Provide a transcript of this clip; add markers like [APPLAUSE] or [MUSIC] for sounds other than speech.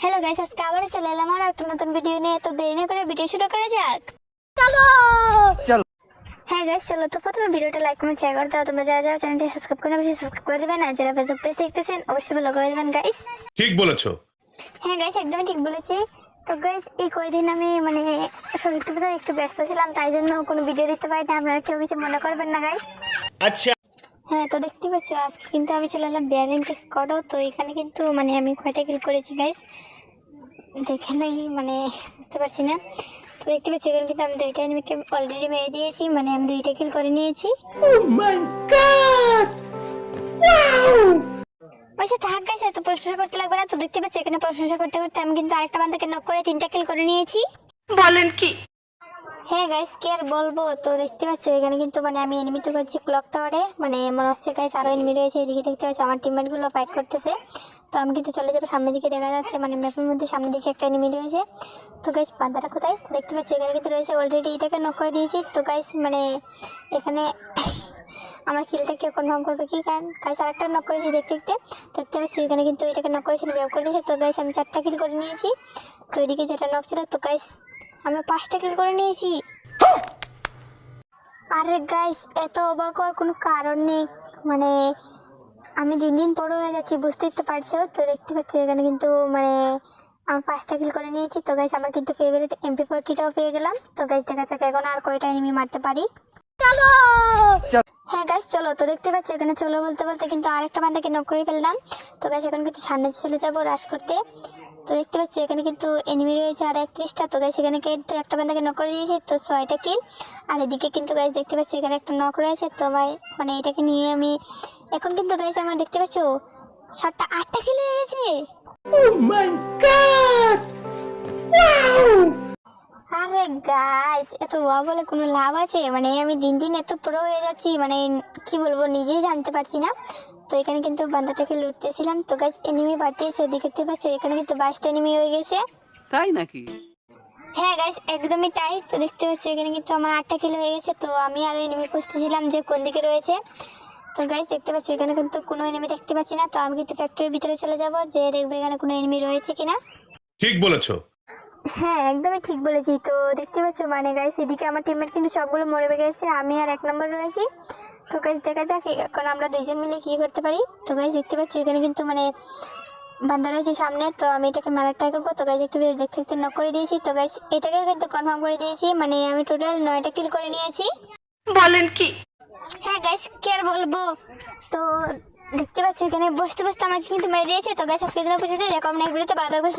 Hello guys আজকে আবারও চলে এলাম আর একটা নতুন ভিডিও নিয়ে। তো দেরি না করে ভিডিও শুরু করা যাক। চলো। চলো। হ্যাঁ গাইস চলো তো প্রথমে ভিডিওটা লাইক কমেন্ট শেয়ার করে। দাও তোমরা যারা যারা চ্যানেলটি সাবস্ক্রাইব করে অবশ্যই সাবস্ক্রাইব করে দেবেন। আর যারা ফেসবুক পেজ দেখতেছেন অবশ্যই ফলো করে দেবেন গাইস ঠিক বলেছ। হ্যাঁ গাইস একদম ঠিক বলেছি। তো গাইস এই কয়দিন আমি মানে সরস্বতী পূজায় একটু ব্যস্ত ছিলাম তাই জন্য কোনো ভিডিও দিতে পারি না আপনারা কেউ কিছু মনে করবেন না গাইস আচ্ছা। হ্যাঁ তো দেখতে পাচ্ছ আজকে কিন্তু আমি চলে এলাম বিয়ারিং টেক্স করো তো এখানে কিন্তু মানে আমি কয়টা কিল করেছি গাইস দেখে নাই মানে বুঝতে পারছি না। তো দেখতে পাচ্ছি এখানে কিন্তু আমি দুইটা এনিমিকে অলরেডি মেরে দিয়েছি মানে আমি দুইটা কিল করে নিয়েছি। আচ্ছা থাক গাইস এত প্রশংসা করতে লাগবে না। তো দেখতে পাচ্ছি এখানে প্রশংসা করতে করতে আমি কিন্তু আরেকটা বান্দাকে নক করে তিনটা কিল করে নিয়েছি। বলেন কি? হ্যাঁ গাইস কি আর বলব? তো দেখতে পাচ্ছ, এখানে কিন্তু মানে আমি এনিমি তো করছি ক্লক টাওয়ারে মানে মনে হচ্ছে গাইস আরও এনিমি রয়েছে এদিকে দেখতে পাচ্ছ, আমার টিমমেটগুলো ফাইট করতেছে। তো আমি কিন্তু চলে যাব সামনের দিকে, দেখা যাচ্ছে মানে ম্যাপের মধ্যে সামনের দিকে একটা এনিমি রয়েছে। তো গাইস বান্দাটা কোথায়? তো দেখতে পাচ্ছ, এখানে কিন্তু রয়েছে অলরেডি এটাকে নক করে দিয়েছি। তো গাইস মানে এখানে [LAUGHS] আমার কিলটা কেউ কনফার্ম করবে কি? কারণ গাইস আরেকটা নক করেছি দেখতে দেখতে। দেখতে পাচ্ছি, এখানে কিন্তু এটাকে নক করেছিল ব্যাক করে দিয়েছে। তো গাইস আমি চারটা কিল করে নিয়েছি। তো এদিকে যেটা নক ছিল, তো গাইস আমি পাঁচটা কিল করে নিয়েছি। আরে গাইস এত অবাক হওয়ার কোনো কারণ নেই। মানে আমি দিন দিন বড় হয়ে যাচ্ছি বুঝতেই তো পারছ? তো দেখতে পাচ্ছ এখানে কিন্তু মানে আমি পাঁচটা কিল করে নিয়েছি। তো গাইস আমার কিন্তু ফেভারিট এমপি ফোরটিটাও পেয়ে গেলাম। তো গাইস দেখা যাক এখন আর কয়টা এনিমি মারতে পারি। চলো! হ্যাঁ গাইস চলো। তো দেখতে পাচ্ছ এখানে চলো বলতে বলতে কিন্তু আরেকটা বান্দাকে নক করে ফেললাম। তো গাইস এখন কিন্তু সামনে চলে যাব রাশ করতে। তো দেখতে পাচ্ছি এখানে কিন্তু এনিমি রয়েছে আর একত্রিশটা। তো গাইস এখানে কিন্তু একটা বান্দাকে নক করে দিয়েছি। তো ছয়টা কিল আর এদিকে কিন্তু গাইস দেখতে পাচ্ছি এখানে একটা নক রয়েছে। তো ভাই মানে এটাকে নিয়ে আমি এখন কিন্তু গাইস আমার দেখতে পাচ্ছ সাতটা আটটা কিল হয়ে গেছে। আরে গাইস এত ওয়া বলে কোনো লাভ আছে? মানে আমি দিন দিন এত প্রো হয়ে যাচ্ছি মানে কি বলব নিজেই জানতে পারছি না। তো এখানে কিন্তু বান্দাটাকে লুটতেছিলাম। তো গাছ এনিমি বাড়তেছে দেখতে পাচ্ছ? এখানে কিন্তু বাইশটা এনিমি হয়ে গেছে। তাই নাকি? হ্যাঁ গাইস একদমই তাই। তো দেখতে পাচ্ছ এখানে কিন্তু আমার আটটা কিলো হয়ে গেছে। তো আমি আরও এনিমি খুঁজতেছিলাম যে কোন দিকে রয়েছে। তো গাইস দেখতে পাচ্ছ এখানে কিন্তু কোনো এনিমি দেখতে পাচ্ছি না। তো আমি কিন্তু ফ্যাক্টরির ভিতরে চলে যাব যে দেখবে এখানে কোনো এনিমি রয়েছে কিনা। ঠিক বলেছ। হ্যাঁ একদমই ঠিক বলেছি। তো দেখতে পাচ্ছ মানে গাইস এদিকে আমার টিমমেট কিন্তু সবগুলো মরে গেছে। আমি আর এক নম্বর রয়েছি। তো গাইস দেখা যাক এখন আমরা দুইজন মিলে কি করতে পারি। তো গাইস দেখতে পাচ্ছি এখানে কিন্তু মানে বান্দা রয়েছে সামনে তো আমি এটাকে মারার ট্রাই করব। তো দেখতে পেয়ে দেখতে দেখতে নক করে দিয়েছি। তো গাইস এটাকে কিন্তু কনফার্ম করে দিয়েছি। মানে আমি টোটাল নয়টা কিল করে নিয়েছি। বলেন কি? হ্যাঁ গাইস কি আর বলব? তো দেখতে পাচ্ছি এখানে বসতে বসতে আমাকে কিন্তু মেরে দিয়েছে। তো গাইস আজকের জন্য বুঝতে দেখো আমি ভিডিওতে ভালো থাকবে